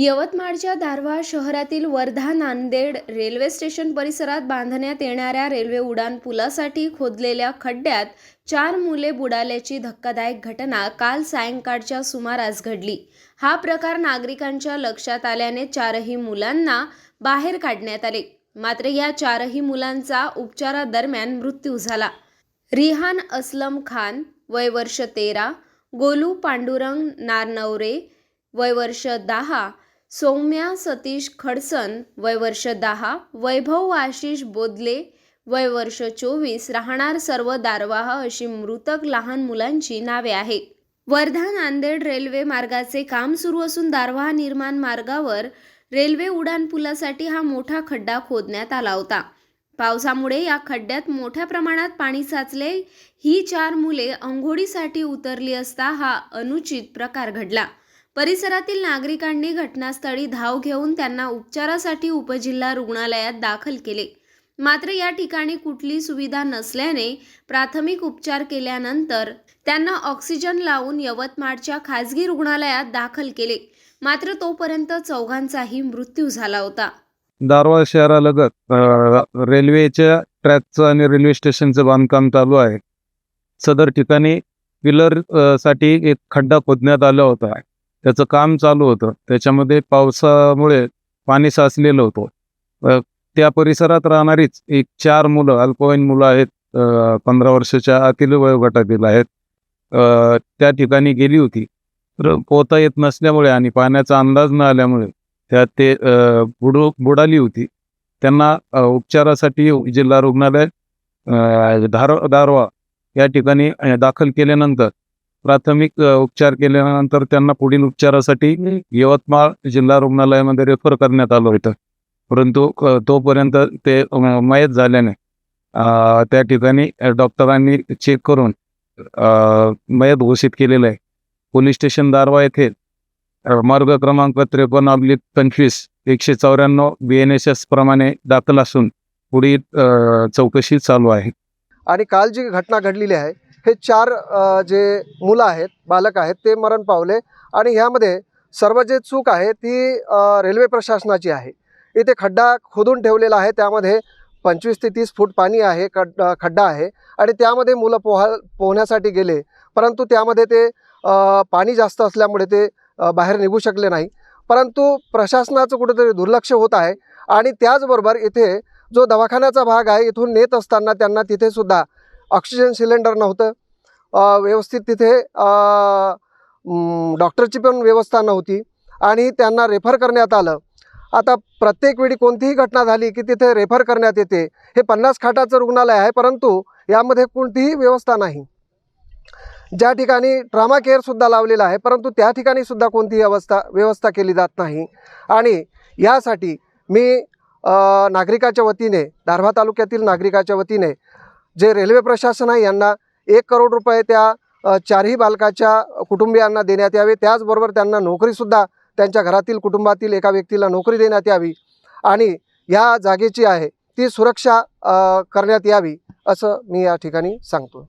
यवतमाळच्या दारव्हा शहरातील Wardha Nanded railway station परिसरात बांधण्यात येणाऱ्या रेल्वे उड्डाण पुलासाठी खोदलेल्या खड्ड्यात चार मुले बुडाल्याची धक्कादायक घटना काल सायंकाळच्या सुमारास घडली. हा प्रकार नागरिकांच्या लक्षात आल्याने चारही मुलांना बाहेर काढण्यात आले. मात्र या चारही मुलांचा उपचारादरम्यान मृत्यू झाला. रिहान असलम खान वय वर्ष तेरा गोलू पांडुरंग नारनवरे वय वर्ष दहा सौम्या सतीश खडसन वय वर्ष दहा वैभव आशिष बोदले वय वर्ष चोवीस राहणार सर्व दारवाह अशी मृतक लहान मुलांची नावे आहेत. वर्धा नांदेड रेल्वे मार्गाचे काम सुरू असून दारवाह निर्माण मार्गावर रेल्वे उड्डाण पुलासाठी हा मोठा खड्डा खोदण्यात आला होता. पावसामुळे या खड्ड्यात मोठ्या प्रमाणात पाणी साचले. ही चार मुले अंघोळीसाठी उतरली असता हा अनुचित प्रकार घडला. परिसरातील नागरिकांनी घटनास्थळी धाव घेऊन त्यांना उपचारासाठी उपजिल्हा रुग्णालयात दाखल केले. मात्र या ठिकाणी कुठली सुविधा नसल्याने प्राथमिक उपचार केल्यानंतर त्यांना ऑक्सिजन लावून यवतमाळच्या खाजगी रुग्णालयात दाखल केले. मात्र तोपर्यंत चौघांचाही मृत्यू झाला होता. दारवा शहरालगत रेल्वेच्या ट्रॅकचं आणि रेल्वे स्टेशनचं बांधकाम चालू आहे. सदर ठिकाणी पिलरसाठी एक खड्डा खोदण्यात आला होता. त्याचं काम चालू होतं. त्याच्यामध्ये पावसामुळे पाणी साचलेलं होतं. त्या परिसरात राहणारीच एक चार मुलं अल्पवयीन मुलं आहेत पंधरा वर्षाच्या आतील वयोगटातील आहेत. त्या ठिकाणी गेली होती. तर पोहता येत नसल्यामुळे आणि पाण्याचा अंदाज न आल्यामुळे त्या ते अ, बुडू बुडाली होती. त्यांना उपचारासाठी जिल्हा रुग्णालय धार दारवा या ठिकाणी दाखल केल्यानंतर प्राथमिक उपचार केल्यानंतर त्यांना पुढील उपचारासाठी यवतमाळ जिल्हा रुग्णालयामध्ये रेफर करण्यात आलं होतं. परंतु तोपर्यंत ते मयत झाल्याने त्या ठिकाणी डॉक्टरांनी चेक करून मयत घोषित केलेलं आहे. पोलीस स्टेशन दारवा येथे मार्ग क्रमांक त्रेपन्न अब्लिक पंचवीस एकशे चौऱ्याण्णव बी एन एस एस प्रमाणे दाखल असून पुढील चौकशी चालू आहे. आणि काल जी घटना घडलेली आहे हे चार जे मुलं आहेत बालक आहेत ते मरण पावले आणि ह्यामध्ये सर्व जे चूक आहे ती रेल्वे प्रशासनाची आहे. इथे खड्डा खोदून ठेवलेला आहे त्यामध्ये पंचवीस ते तीस फूट पाणी आहे खड खड्डा आहे आणि त्यामध्ये मुलं पोहा पोहण्यासाठी गेले. परंतु त्यामध्ये ते पाणी जास्त असल्यामुळे ते बाहेर निघू शकले नाही. परंतु प्रशासनाचं कुठेतरी दुर्लक्ष होत आहे आणि त्याचबरोबर इथे जो दवाखान्याचा भाग आहे इथून नेत असताना त्यांना तिथेसुद्धा ऑक्सिजन सिलेंडर नव्हतं. व्यवस्थित तिथे डॉक्टरची पण व्यवस्था नव्हती आणि त्यांना रेफर करण्यात आलं. आता प्रत्येक वेळी कोणतीही घटना झाली की तिथे रेफर करण्यात येते हे पन्नास खाटाचं रुग्णालय आहे परंतु यामध्ये कोणतीही व्यवस्था नाही. ज्या ठिकाणी ट्रामा केअरसुद्धा लावलेला आहे परंतु त्या ठिकाणी सुद्धा कोणतीही अवस्था व्यवस्था केली जात नाही. आणि यासाठी मी नागरिकाच्या वतीने दारव्हा तालुक्यातील नागरिकाच्या वतीने जे रेल्वे प्रशासन आहे यांना एक करोड रुपये त्या चारही बालकाच्या कुटुंबियांना देण्यात यावे. त्याचबरोबर त्यांना नोकरीसुद्धा त्यांच्या घरातील कुटुंबातील एका व्यक्तीला नोकरी देण्यात यावी आणि ह्या जागेची आहे ती सुरक्षा करण्यात यावी असं मी या ठिकाणी सांगतो